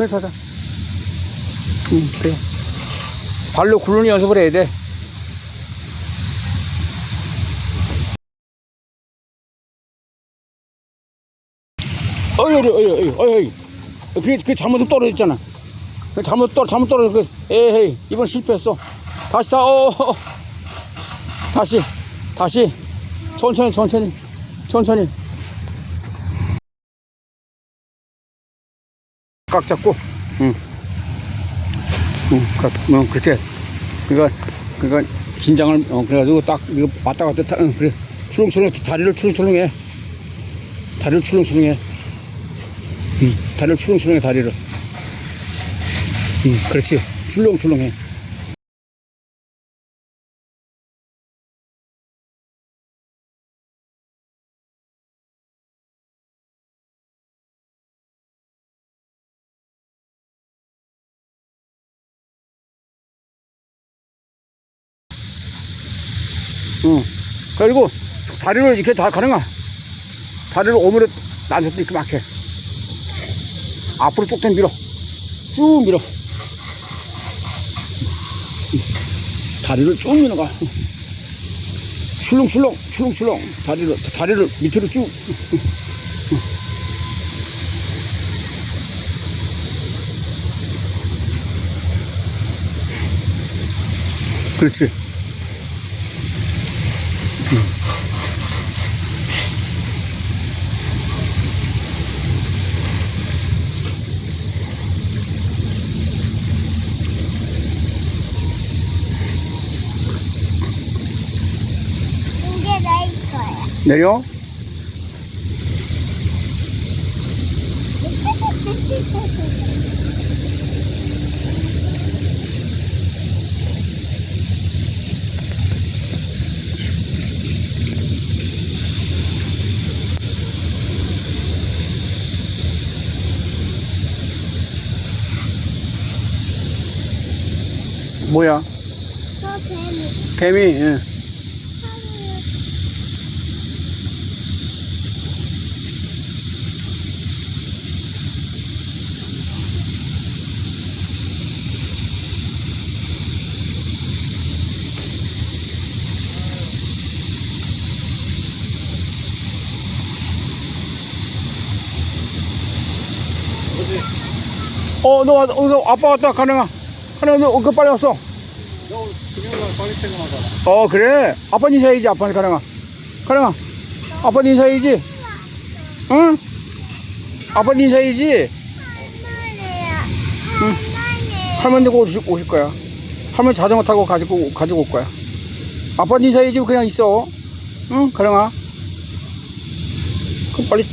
그래, 타자. 응, 그래. 발로 굴르는 연습을 해야 돼. 어이, 어이, 어이, 어이, 어이. 그게, 그게 잘못 떨어졌잖아. 그 잘못 떨, 잘못 떨어져. 그, 에헤이, 이번 실패했어. 다시 다, 어, 어, 어. 다시, 다시. 천천히, 천천히, 천천히. 꽉 잡고, 응. 응, 그, 어, 그렇게. 그니까, 그니까, 긴장을, 어, 그래가지고 딱, 이거 왔다 갔다, 타, 응, 그래. 출렁출렁, 다리를 출렁출렁 해. 다리를 출렁출렁 해. 응, 다리를 출렁출렁 해, 다리를. 응, 그렇지. 출렁출렁 해. 응. 그리고 다리를 이렇게 다 가능하. 다리를 오므려 놔줘도 이렇게 막혀. 앞으로 쭉 밀어. 쭉 밀어. 다리를 쭉 밀어 가. 출렁출렁, 출렁출렁. 다리를, 다리를 밑으로 쭉. 그렇지. 내려. 뭐야? 저 뱀이 개미, 예. 어, 너, 왔- 어, 너 아빠 왔다, 가능아. 너, 그 빨리 왔어. 어, 그래? 아빠 인사해야지, 아빠한테 가능아. 가능아, 아빠 인사해야지. 응? 아빠 인사해야지. 응. 할머니. 할머니가 오실, 오실 거야. 할머니 자전거 타고 가지고, 가지고 올 거야. 아빠 인사해야지, 그냥 있어. 응, 가능아. 그럼 빨리.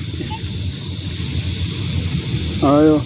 아유.